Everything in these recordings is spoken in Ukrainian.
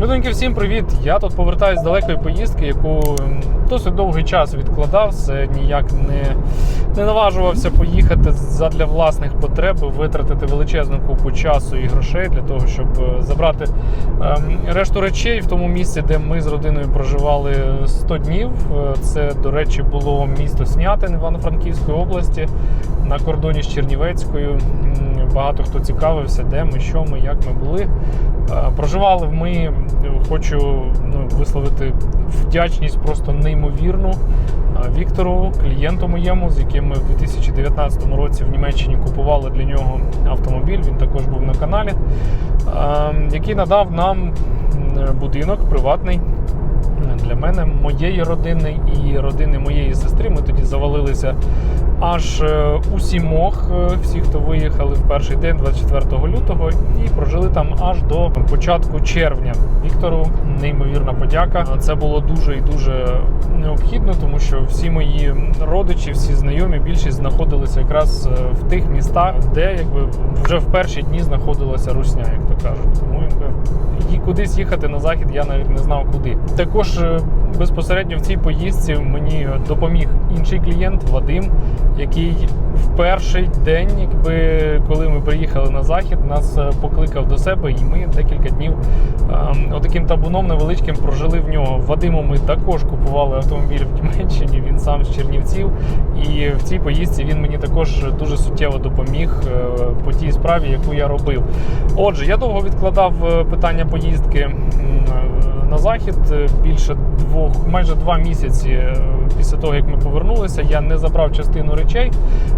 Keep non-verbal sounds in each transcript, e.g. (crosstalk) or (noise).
Людоньки, всім привіт! Я тут повертаюсь з далекої поїздки, яку досить довгий час відкладав, все ніяк не, не наважувався поїхати задля власних потреб, витратити величезну купу часу і грошей для того, щоб е, забрати ем, решту речей в тому місці, де ми з родиною проживали 100 днів. Е, Це, до речі, було місто Снятин Івано-Франківської області на кордоні з Чернівецькою. Багато хто цікавився, де ми, що ми, як ми були. Е, Проживали ми, хочу ну, висловити вдячність просто неймовірну Віктору, клієнту моєму, з яким ми в 2019 році в Німеччині купували для нього автомобіль. Він також був на каналі, який надав нам будинок приватний. Для мене, моєї родини і родини моєї сестри. Ми тоді завалилися аж е, у сімох, е, всі, хто виїхали в перший день, 24 лютого, і прожили там аж до початку червня. Віктору неймовірна подяка. Це було дуже і дуже необхідно, тому що всі мої родичі, всі знайомі, більшість знаходилися якраз е, в тих містах, де якби вже в перші дні знаходилася русня, як то кажуть. Тому якби і кудись їхати на захід я навіть не знав куди. Також безпосередньо в цій поїздці мені допоміг інший клієнт Вадим, який в перший день, якби коли ми приїхали на захід, нас е, покликав до себе, і ми декілька днів ем, отаким табуном невеличким прожили в нього. Вадиму ми також купували автомобіль в Німеччині. Він сам з Чернівців, і в цій поїздці він мені також дуже суттєво допоміг е, по тій справі, яку я робив. Отже, я довго відкладав е, питання поїздки захід е, більше двох, майже два місяці е, після того, як ми повернулися. Я не забрав частину речей.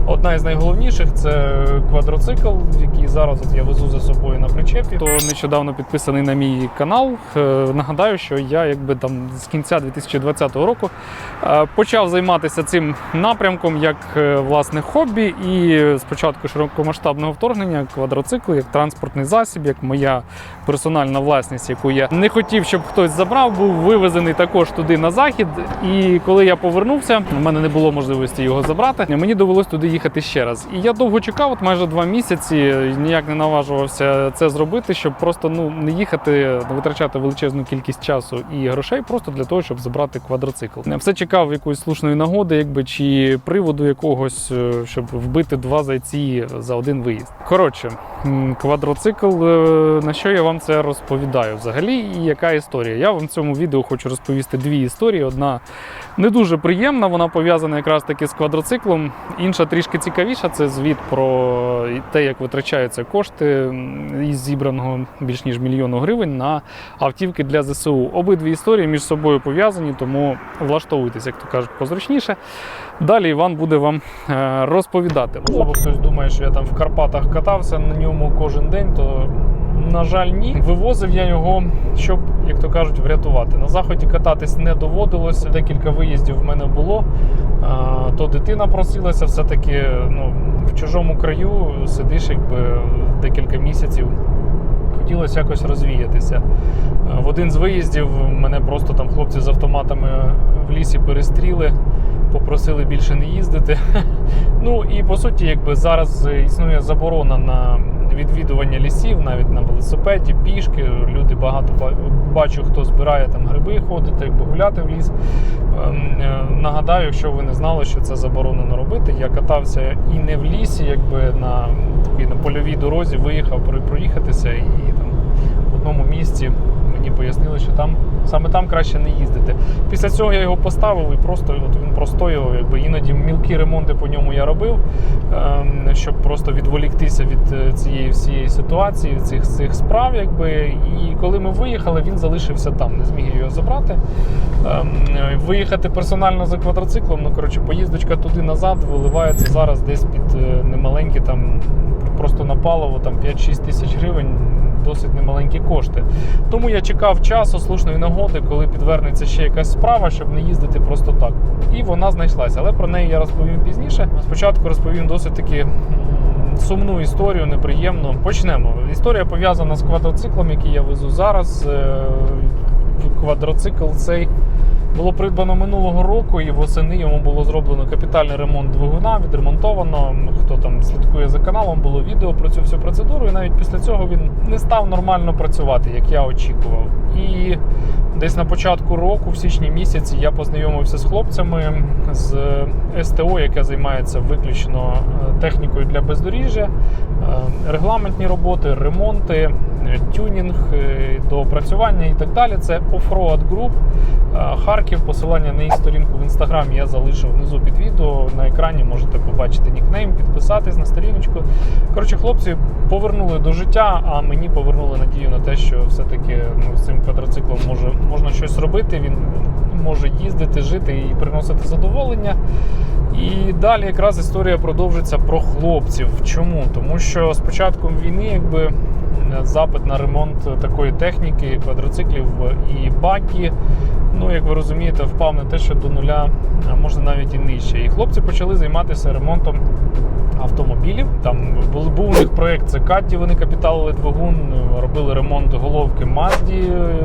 Одна із найголовніших це квадроцикл, який зараз от я везу за собою на причепі. Хто нещодавно підписаний на мій канал. е, Нагадаю, що я якби там з кінця 2020 року е, почав займатися цим напрямком як е, власне хобі. І спочатку широкомасштабного вторгнення квадроцикл як транспортний засіб, як моя персональна власність, яку я не хотів, щоб хтось забрав, був вивезений також туди на захід. І коли я повернувся, у мене не було можливості його забрати. Мені довелось туди їхати ще раз. І я довго чекав, от майже два місяці, ніяк не наважувався це зробити, щоб просто ну не їхати, не витрачати величезну кількість часу і грошей, просто для того, щоб забрати квадроцикл. Все чекав якоїсь слушної нагоди, якби чи приводу якогось, е, щоб вбити два зайці за один виїзд. Коротше, квадроцикл, е, на що я вам це розповідаю взагалі, і яка історія? Я вам в цьому відео хочу розповісти дві історії. Одна не дуже приємна, вона пов'язана якраз таки з квадроциклом. Інша трішки цікавіша. Це звіт про те, як витрачаються кошти із зібраного більш ніж мільйону гривень на автівки для ЗСУ. Обидві історії між собою пов'язані, тому влаштовуйтесь, як то кажуть, позручніше. Далі Іван буде вам е, розповідати. Можливо, хтось думає, що я там в Карпатах катався на ньому кожен день, то на жаль, ні. Вивозив я його, щоб, як то кажуть, врятувати. На заході кататись не доводилося. Декілька виїздів в мене було. То дитина просилася, все-таки ну, в чужому краю сидиш якби декілька місяців. Хотілося якось розвіятися. В один з виїздів мене просто там хлопці з автоматами в лісі перестріли, попросили більше не їздити. (laughs) Ну і по суті, якби зараз існує заборона на відвідування лісів, навіть на велосипеді, пішки. Люди багато бачу, хто збирає там гриби, ходити, якби гуляти в ліс. Ем, е, Нагадаю, якщо ви не знали, що це заборонено робити. Я катався і не в лісі, якби на такій на польовій дорозі виїхав про- проїхатися і там в одному місці мені пояснили, що там саме там краще не їздити. Після цього я його поставив і просто от він простоював. Якби іноді мілкі ремонти по ньому я робив, ем, щоб просто відволіктися від е, цієї всієї ситуації, цих цих справ. Якби і коли ми виїхали, він залишився там. Не зміг його забрати. Ем, Виїхати персонально за квадроциклом. Ну коротше, поїздочка туди назад виливається зараз десь під е, немаленькі там просто на паливо там 5-6 тисяч гривень. Досить немаленькі кошти. Тому я чекав часу, слушної нагоди, коли підвернеться ще якась справа, щоб не їздити просто так. І вона знайшлася. Але про неї я розповім пізніше. Спочатку розповім досить таки сумну історію, неприємну. Почнемо. Історія пов'язана з квадроциклом, який я везу зараз. Е, Квадроцикл цей було придбано минулого року, і восени йому було зроблено капітальний ремонт двигуна, відремонтовано. Хто там слідкує за каналом, було відео про цю всю процедуру. І навіть після цього він не став нормально працювати, як я очікував. І Десь на початку року, в січні місяці, я познайомився з хлопцями з СТО, яке займається виключно е, технікою для бездоріжжя, е, регламентні роботи, ремонти, е, тюнінг, е, доопрацювання і так далі. Це Offroad Group е, Харків. Посилання на їх сторінку в інстаграмі я залишив внизу під відео. На екрані можете побачити нікнейм, підписатись на сторіночку. Коротше, хлопці повернули до життя, а мені повернули надію на те, що все-таки ну, цим квадроциклом може, можна щось робити. Він може їздити, жити і приносити задоволення. І далі якраз історія продовжиться про хлопців. Чому? Тому що з початком війни, якби запит на ремонт такої техніки, квадроциклів і баки, ну як ви розумієте, впав на те, що до нуля, а можна навіть і нижче. І хлопці почали займатися ремонтом автомобілів. Там був, у них проєкт Кадді, вони капіталили двигун, робили ремонт головки Мазді,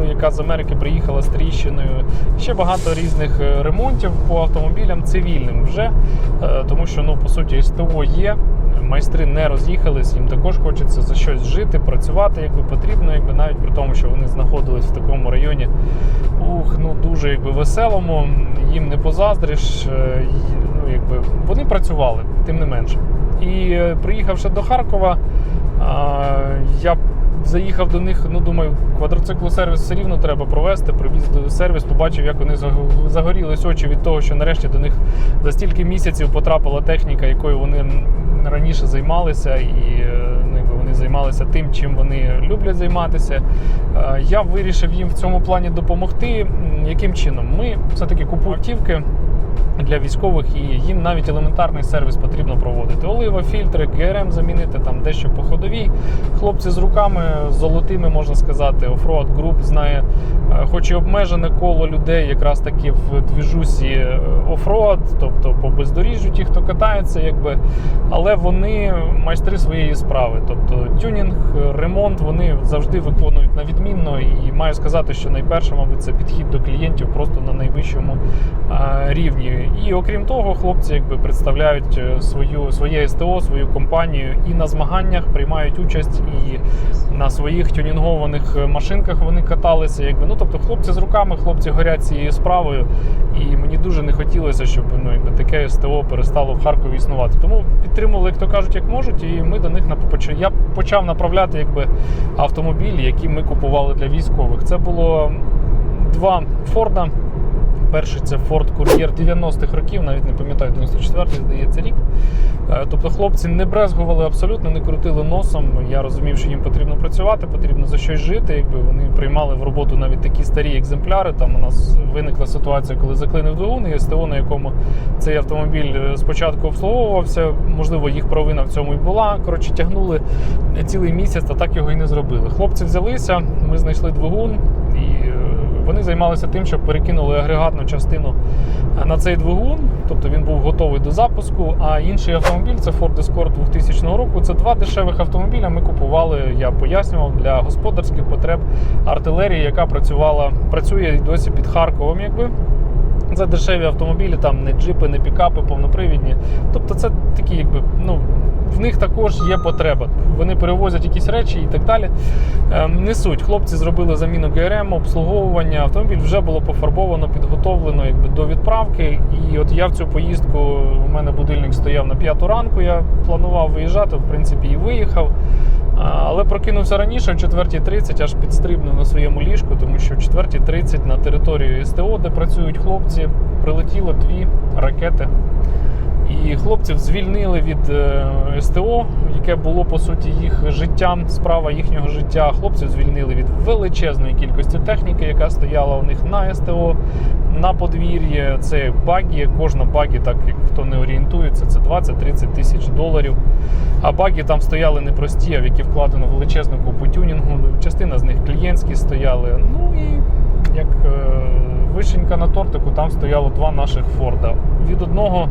яка з Америки приїхала з тріщиною. Ще багато різних е, ремонтів по автомобілям цивільним вже, Е, тому що ну по суті СТО є. Майстри не роз'їхались, їм також хочеться за щось жити, працювати, якби потрібно, якби навіть при тому, що вони знаходились в такому районі, ух, ну дуже якби веселому, їм не позаздриш. е, Ну, якби вони працювали, тим не менше. І е, приїхавши до Харкова, я заїхав до них, ну думаю, квадроциклосервіс все рівно треба провести. Привіз до сервіс, побачив, як вони заго- загорілись очі від того, що нарешті до них за стільки місяців потрапила техніка, якою вони раніше займалися, і е, ну, вони займалися тим, чим вони люблять займатися. Е, Я вирішив їм в цьому плані допомогти. Яким чином? Ми все-таки купуємо автівки для військових, і їм навіть елементарний сервіс потрібно проводити. Олива, фільтри, ГРМ замінити, там дещо по ходовій. Хлопці з руками золотими, можна сказати, Offroad Group знає, е, хоч і обмежене коло людей, якраз таки в двіжусі е, офроад, тобто по бездоріжжю, ті, хто катається, якби, але вони майстри своєї справи. Тобто тюнінг, ремонт вони завжди виконують на відмінно. І маю сказати, що найперше, мабуть, це підхід до клієнтів просто на найвищому рівні. І окрім того, хлопці якби представляють е, свою своє СТО, свою компанію і на змаганнях приймають участь, і на своїх тюнінгованих е, машинках вони каталися. Якби ну тобто, хлопці з руками, хлопці горять цією справою. І мені дуже не хотілося, щоб ну якби таке СТО перестало в Харкові існувати. Тому підтримували, як то кажуть, як можуть, і ми до них напоч- Я почав направляти якби автомобілі, які ми купували для військових. Це було два Форда. Перший це Ford Courier 90-х років, навіть не пам'ятаю, 94-й, здається, рік. Е, Тобто хлопці не брезгували абсолютно, не крутили носом. Я розумів, що їм потрібно працювати, потрібно за щось жити. Якби вони приймали в роботу навіть такі старі екземпляри. Там у нас виникла ситуація, коли заклинив двигун, і СТО, на якому цей автомобіль е, спочатку обслуговувався. Можливо, їх провина в цьому і була. Коротше, тягнули цілий місяць, а так його і не зробили. Хлопці взялися, ми знайшли двигун і. Е, вони займалися тим, що перекинули агрегатну частину на цей двигун, тобто він був готовий до запуску. А інший автомобіль це Ford Escort 2000 року. Це два дешевих автомобіля. Ми купували, я пояснював, для господарських потреб артилерії, яка працювала, працює досі під Харковом, якби. Це дешеві автомобілі, там не джипи, не пікапи, повнопривідні. Тобто це такі, якби, ну, в них також є потреба. Вони перевозять якісь речі і так далі. Ем, Не суть. Хлопці зробили заміну ГРМ, обслуговування. Автомобіль вже було пофарбовано, підготовлено якби, до відправки. І от я в цю поїздку, у мене будильник стояв на п'яту ранку, я планував виїжджати, в принципі, і виїхав. Але прокинувся раніше, о 4.30, аж підстрибнув на своєму ліжку, тому що о 4.30 на територію СТО, де працюють хлопці, прилетіло дві ракети. І хлопців звільнили від е, СТО, яке було по суті їх життям, справа їхнього життя. Хлопців звільнили від величезної кількості техніки, яка стояла у них на СТО, на подвір'ї. Це багі. Кожна багі, так як хто не орієнтується, це 20-30 тисяч доларів. А багі там стояли непрості, а в які вкладено величезну купу тюнінгу. Частина з них клієнтські стояли. Ну і як е, вишенька на тортику, там стояло два наших Форда. Від одного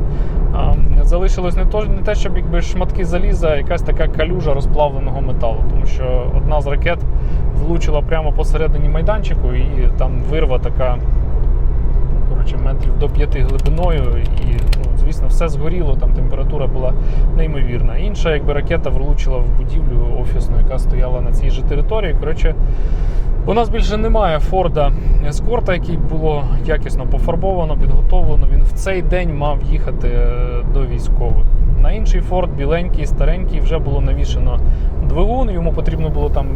а, залишилось не то, не те, щоб якби шматки заліза, а якась така калюжа розплавленого металу, тому що одна з ракет влучила прямо посередині майданчику, і там вирва така. Метрів до 5 глибиною. І, ну, звісно, все згоріло, там температура була неймовірна. Інша, якби ракета влучила в будівлю офісну, яка стояла на цій же території. Коротше, у нас більше немає Форда Ескорта, який було якісно пофарбовано, підготовлено. Він в цей день мав їхати е, до військових. На інший Форд, біленький, старенький, вже було навішено двигун. Йому потрібно було там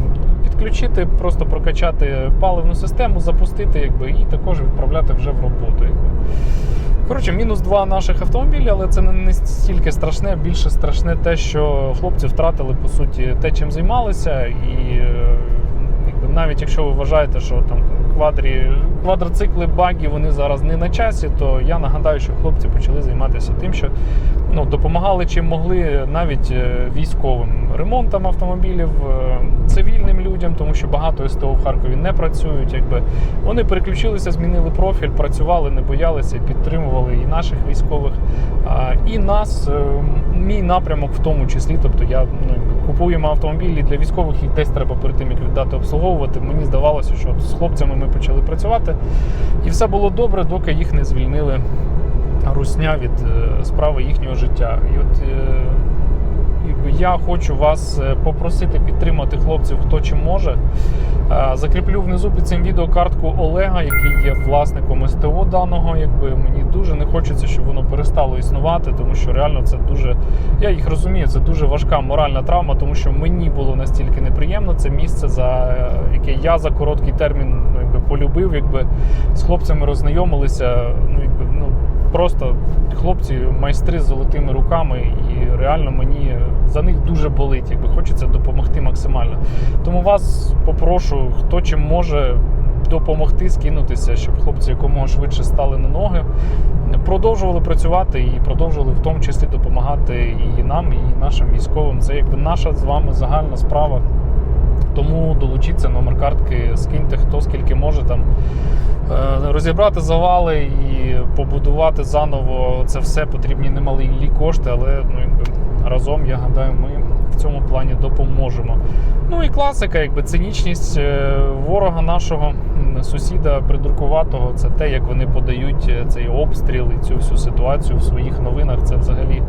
підключити, просто прокачати паливну систему, запустити, якби, і також відправляти вже в роботу. Коротше, мінус два наших автомобілі, але це не не стільки страшне. Більше страшне те, що хлопці втратили по суті те, чим займалися, і е, якби, навіть якщо ви вважаєте, що там квадрі, квадроцикли, баги вони зараз не на часі, то я нагадаю, що хлопці почали займатися тим, що ну, допомагали чим могли навіть е, військовим ремонтом автомобілів, е, цивільним людям, тому що багато СТО в Харкові не працюють. Якби вони переключилися, змінили профіль, працювали, не боялися, підтримували і наших військових, і нас. Е, Мій напрямок в тому числі. Тобто я ну, купуємо автомобілі для військових, їх десь треба перед тим, як віддати обслуговувати. Мені здавалося, що з хлопцями ми почали працювати, і все було добре, доки їх не звільнили русня від е, справи їхнього життя. І от е, я хочу вас е, попросити підтримати хлопців, хто чим може. Е, Закріплю внизу під цим відео картку Олега, який є власником СТО даного. Якби мені дуже не хочеться, щоб воно перестало існувати, тому що реально це дуже. Я їх розумію, це дуже важка моральна травма, тому що мені було настільки неприємно це місце, за е, яке я за короткий термін ну, якби полюбив, якби з хлопцями роззнайомилися. Ну просто хлопці майстри з золотими руками, і реально мені за них дуже болить, якби хочеться допомогти максимально. Тому вас попрошу, хто чим може допомогти скинутися, щоб хлопці якомога швидше стали на ноги, продовжували працювати і продовжували в тому числі допомагати і нам, і нашим військовим. Це якби наша з вами загальна справа. Тому долучіться номер картки, скиньте хто скільки може там е, розібрати завали і побудувати заново це все потрібні немалі кошти, але ну, якби, разом, я гадаю, ми в цьому плані допоможемо. Ну і класика, якби цинічність е, ворога нашого сусіда придуркуватого, це те, як вони подають е, цей обстріл і цю всю ситуацію в своїх новинах. Це взагалі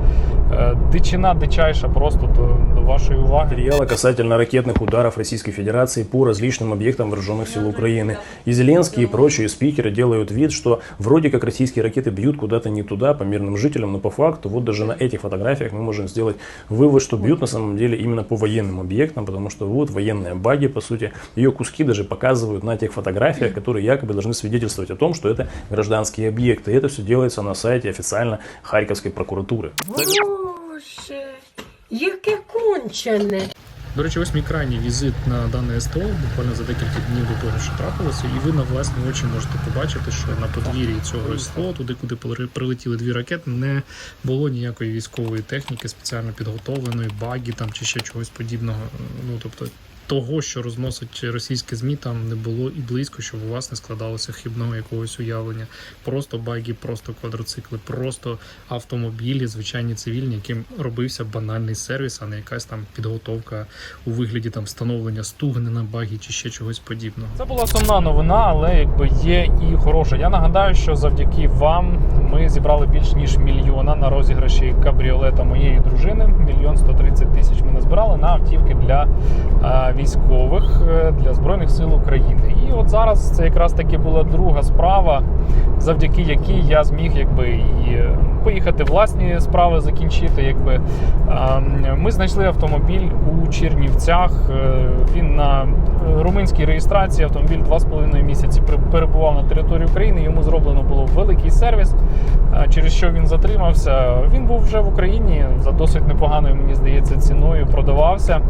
е, дичина дичайша просто до, до вашої уваги. материала касательно ракетных ударов Российской Федерации по различным объектам вооруженных сил Украины. И Зеленский и прочие спикеры делают вид, что вроде как российские ракеты бьют куда-то не туда по мирным жителям, но по факту вот даже на этих фотографиях мы можем сделать вывод, что бьют на самом деле именно по военным объектам, потому что вот военные баги, по сути, ее куски даже показывают на тех фотографиях, которые якобы должны свидетельствовать о том, что это гражданские объекты. И это все делается на сайте официально Харьковской прокуратуры. Боже, яке кончене. До речі, ось мій крайній візит на дане СТО, буквально за декілька днів до того, що трапилося, і ви на власні очі можете побачити, що на подвір'ї цього СТО, туди, куди поле- прилетіли дві ракети, не було ніякої військової техніки, спеціально підготовленої, багі там чи ще чогось подібного. Ну тобто. Того, що розносить російські змі, там не було і близько, щоб у вас не складалося хибного якогось уявлення. Просто баги, просто квадроцикли, просто автомобілі, звичайні цивільні, яким робився банальний сервіс, а не якась там підготовка у вигляді там встановлення стугни на багі чи ще чогось подібного. Це була сумна новина, але якби є і хороша. Я нагадаю, що завдяки вам ми зібрали більш ніж мільйона на розіграші кабріолета моєї дружини. Мільйон сто тридцять тисяч ми назбирали на автівки для е, військових е, для збройних сил України. І от зараз це якраз таки була друга справа, завдяки якій я зміг якби і е, поїхати власні справи закінчити. Якби ми знайшли автомобіль у Чернівцях. Е, Він на румунській реєстрації. Автомобіль 2,5 місяці перебував на території України. Йому зроблено було великий сервіс, через що він затримався. Він був вже в Україні за досить непоганою, мені здається, ціною. Продавався.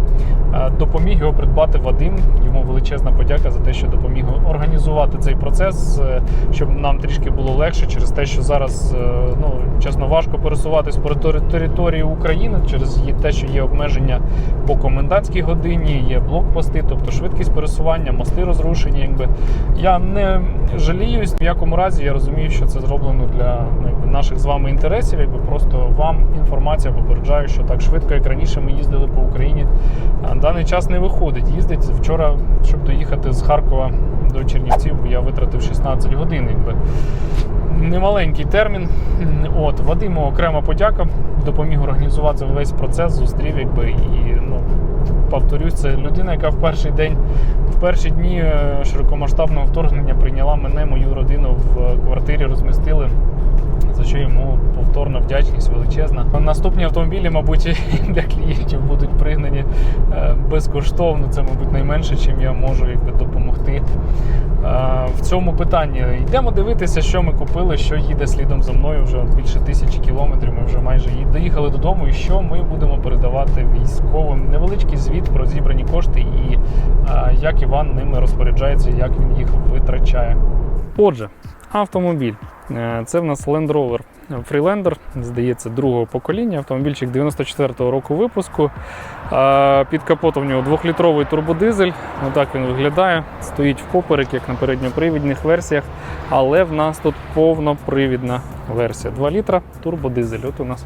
Допоміг його придбати Вадим. Йому величезна подяка за те, що допоміг організувати цей процес, е, щоб нам трішки було легше через те, що зараз е, ну чесно важко пересуватись по тери- території України через те, що є обмеження по комендантській годині, є блокпости, тобто швидкість пересування, мости розрушені. Якби я не жаліюсь в якому разі. Я розумію, що це зроблено для ну, якби, наших з вами інтересів. Якби просто вам інформація попереджаю, що так швидко, як раніше ми їздили по Україні. а, Даний час не виходить. Їздить вчора, щоб доїхати з Харкова до Чернівців. я витратив 16 годин. Якби. Немаленький термін. От, Вадиму окрема подяка, допоміг організувати весь процес, зустрів, якби, і ну, повторюсь, це людина, яка в перший день, в перші дні е, широкомасштабного вторгнення прийняла мене, мою родину в квартирі, розмістили. За що йому повторна вдячність величезна. Наступні автомобілі, мабуть, (laughs) для клієнтів будуть пригнані е, безкоштовно. Це, мабуть, найменше, чим я можу якби, допомогти е, в цьому питанні. Йдемо дивитися, що ми купили, що їде слідом за мною. Вже більше тисячі кілометрів. Ми вже майже доїхали додому. І що ми будемо передавати військовим. Невеличкий звіт про зібрані кошти і е, як Іван ними розпоряджається, як він їх витрачає. Отже, автомобіль. Е, Це в нас Land Rover Freelander, здається, другого покоління. Автомобільчик 94-го року випуску. Під капотом в нього 2-літровий турбодизель. Отак він виглядає. Стоїть в поперек, як на передньопривідних версіях. Але в нас тут повнопривідна версія. 2 літра турбодизель. От у нас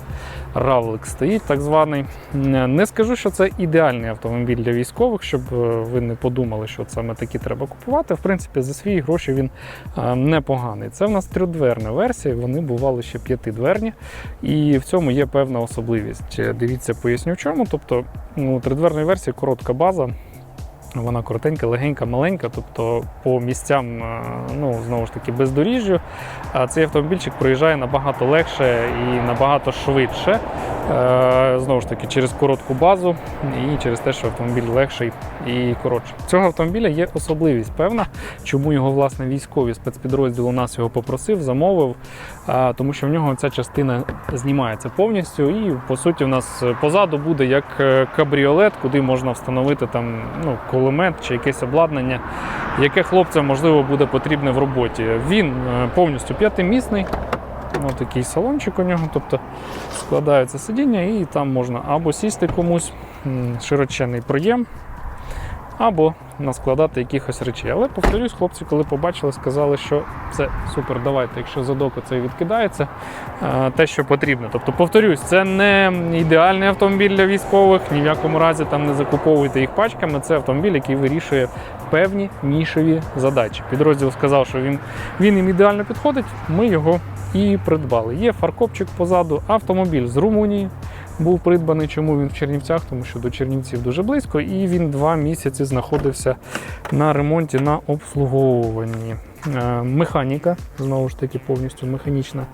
равлик стоїть, так званий. Е, Не скажу, що це ідеальний автомобіль для військових, щоб е, ви не подумали, що саме такі треба купувати. В принципі, за свої гроші він е, непоганий. Це в нас трьохдверна версія, вони бували ще п'ятидверні. І в цьому є певна особливість. Дивіться, поясню в чому. Тобто, ну, тридверної версії коротка база. Вона коротенька, легенька, маленька, тобто по місцям, е, ну знову ж таки, бездоріжжю. А цей автомобільчик проїжджає набагато легше і набагато швидше. Е, Знову ж таки, через коротку базу і через те, що автомобіль легший і коротший. Цього автомобіля є особливість певна, чому його власне військовий спецпідрозділ у нас його попросив, замовив, тому що в нього ця частина знімається повністю, і по суті в нас позаду буде як е, кабріолет, куди можна встановити там ну, кулемет чи якесь обладнання, яке хлопцям можливо буде потрібне в роботі. Він е, повністю п'ятимісний. Ось такий салончик у нього, тобто складаються сидіння, і там можна або сісти комусь, широчений проєм, або наскладати якихось речей. Але повторюсь, хлопці, коли побачили, сказали, що це супер, давайте, якщо задок оцей відкидається, е, те, що потрібно. Тобто, повторюсь, це не ідеальний автомобіль для військових, ні в якому разі там не закуповуйте їх пачками. Це автомобіль, який вирішує певні нішеві задачі. Підрозділ сказав, що він, він їм ідеально підходить. Ми його і придбали. Є фаркопчик позаду, автомобіль з Румунії. Був придбаний, чому він в Чернівцях, тому що до Чернівців дуже близько, і він два місяці знаходився на ремонті на обслуговуванні. Е, Механіка, знову ж таки, повністю механічна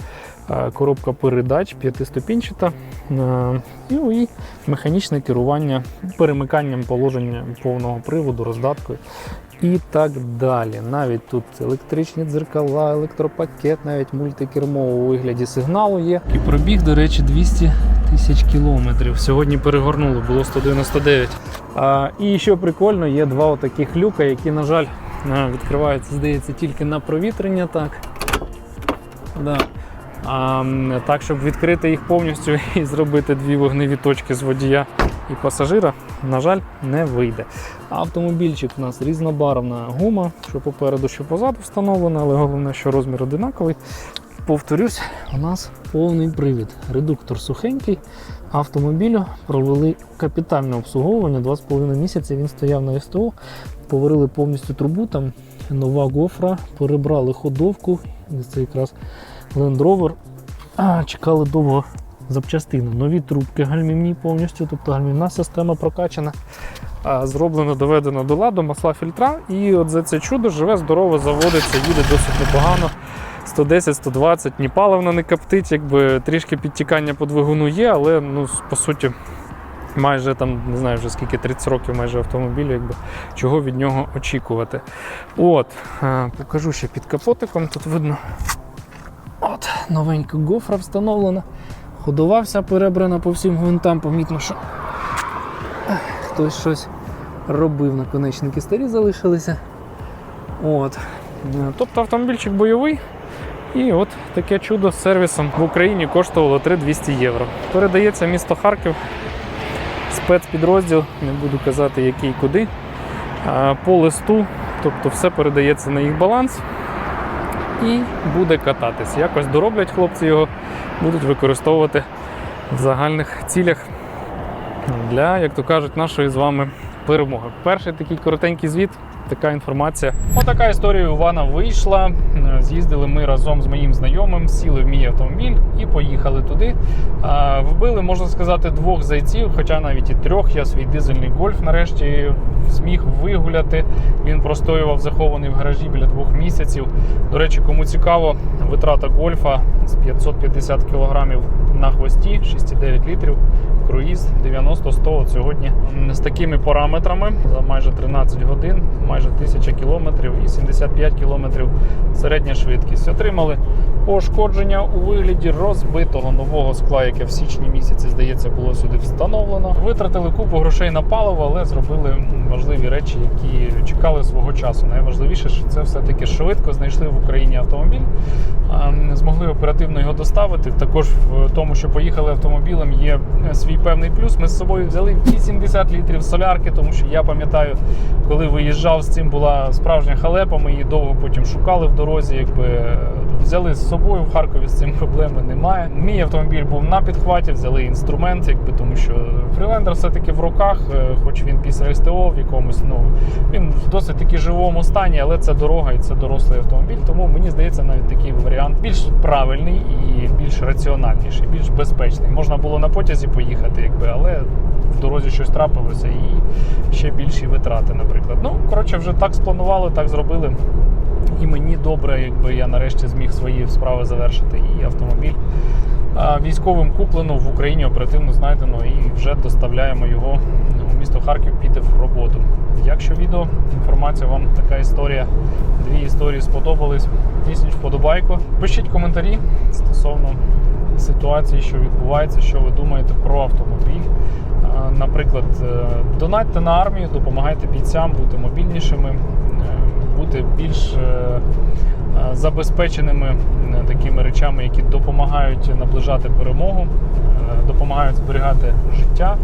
е, коробка передач, п'ятиступінчата, е, і, і механічне керування перемиканням положення повного приводу, роздаткою і так далі. Навіть тут електричні дзеркала, електропакет, навіть мультикермо у вигляді сигналу є. І пробіг, до речі, 200 тисяч кілометрів. Сьогодні перегорнули, було 199. А, і що прикольно, є два отаких люка, які, на жаль, е, відкриваються, здається, тільки на провітрення. Так. Да. А, так, щоб відкрити їх повністю (laughs) і зробити дві вогневі точки з водія і пасажира, на жаль, не вийде. Автомобільчик у нас різнобарвна гума, що попереду, що позаду встановлена, але головне, що розмір одинаковий. Повторюсь, у нас повний привід. Редуктор сухенький. Автомобілю провели капітальне обслуговування. 2,5 місяці він стояв на СТО, поварили повністю трубу, там нова гофра, перебрали ходовку. Це якраз Land Rover. А, чекали довго запчастини. Нові трубки гальмівні повністю, тобто гальмівна система прокачана. Зроблено, доведено до ладу, масла фільтра. І от за це чудо живе, здорово, заводиться, їде досить непогано. 110-120, ні паливно не коптить, якби трішки підтікання по двигуну є, але ну, по суті, майже там, не знаю вже скільки, 30 років майже автомобілю, якби чого від нього очікувати. От, е, покажу ще під капотиком. Тут видно от, новенька гофра встановлена. Ходова вся перебрана по всім гвинтам, помітно, що хтось щось робив, наконечники старі залишилися. От. Е, Тобто автомобільчик бойовий. І от таке чудо з сервісом в Україні коштувало 3200 євро. Передається місто Харків, спецпідрозділ, не буду казати який куди. По листу, тобто все передається на їх баланс і буде кататись. Якось дороблять хлопці його, будуть використовувати в загальних цілях для, як то кажуть, нашої з вами перемоги. Перший такий коротенький звіт. Така інформація. Отака історія Івана вийшла. Е, З'їздили ми разом з моїм знайомим, сіли в мій автомобіль і поїхали туди. Вбили, можна сказати, двох зайців, хоча навіть і трьох. Я свій дизельний гольф нарешті зміг вигуляти. Він простоював захований в гаражі біля двох місяців. До речі, кому цікаво, витрата гольфа з 550 кг на хвості, 6,9 літрів. Круїз 90-100 от сьогодні з такими параметрами за майже 13 годин, майже 1000 кілометрів і 75 кілометрів середня швидкість. Отримали пошкодження у вигляді розбитого нового скла, яке в січні місяці, здається, було сюди встановлено. Витратили купу грошей на паливо, але зробили важливі речі, які чекали свого часу. Найважливіше, що це все-таки швидко знайшли в Україні автомобіль, змогли оперативно його доставити. Також в тому, що поїхали автомобілем, є свій певний плюс. Ми з собою взяли 80 літрів солярки, тому що я пам'ятаю, коли виїжджав з цим, була справжня халепа. Ми її довго потім шукали в дорозі. Якби взяли з собою в Харкові з цим проблеми немає. Мій автомобіль був на підхваті, взяли інструмент, якби тому що фрілендер все-таки в руках, е, хоч він після СТО в якомусь, ну він в досить таки живому стані, але це дорога і це дорослий автомобіль. Тому мені здається, навіть такий варіант більш правильний і більш раціональніший, більш безпечний. Можна було на потязі поїхати, якби, але в дорозі щось трапилося і ще більші витрати, наприклад. Ну коротше, вже так спланували, так зробили. І мені добре, якби я нарешті зміг свої справи завершити. І автомобіль військовим куплено в Україні оперативно знайдено і вже доставляємо його у місто Харків, піде в роботу. Якщо відео, інформація вам така історія, дві історії сподобались, тисніть вподобайку. Пишіть коментарі стосовно ситуації, що відбувається, що ви думаєте про автомобіль. Наприклад, е, донатьте на армію, допомагайте бійцям бути мобільнішими, е, бути більш е, е, забезпеченими е, такими речами, які допомагають наближати перемогу, допомагають зберігати життя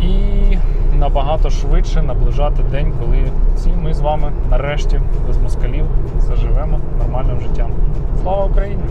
і набагато швидше наближати день, коли всі ми з вами нарешті без москалів заживемо нормальним життям. Слава Україні!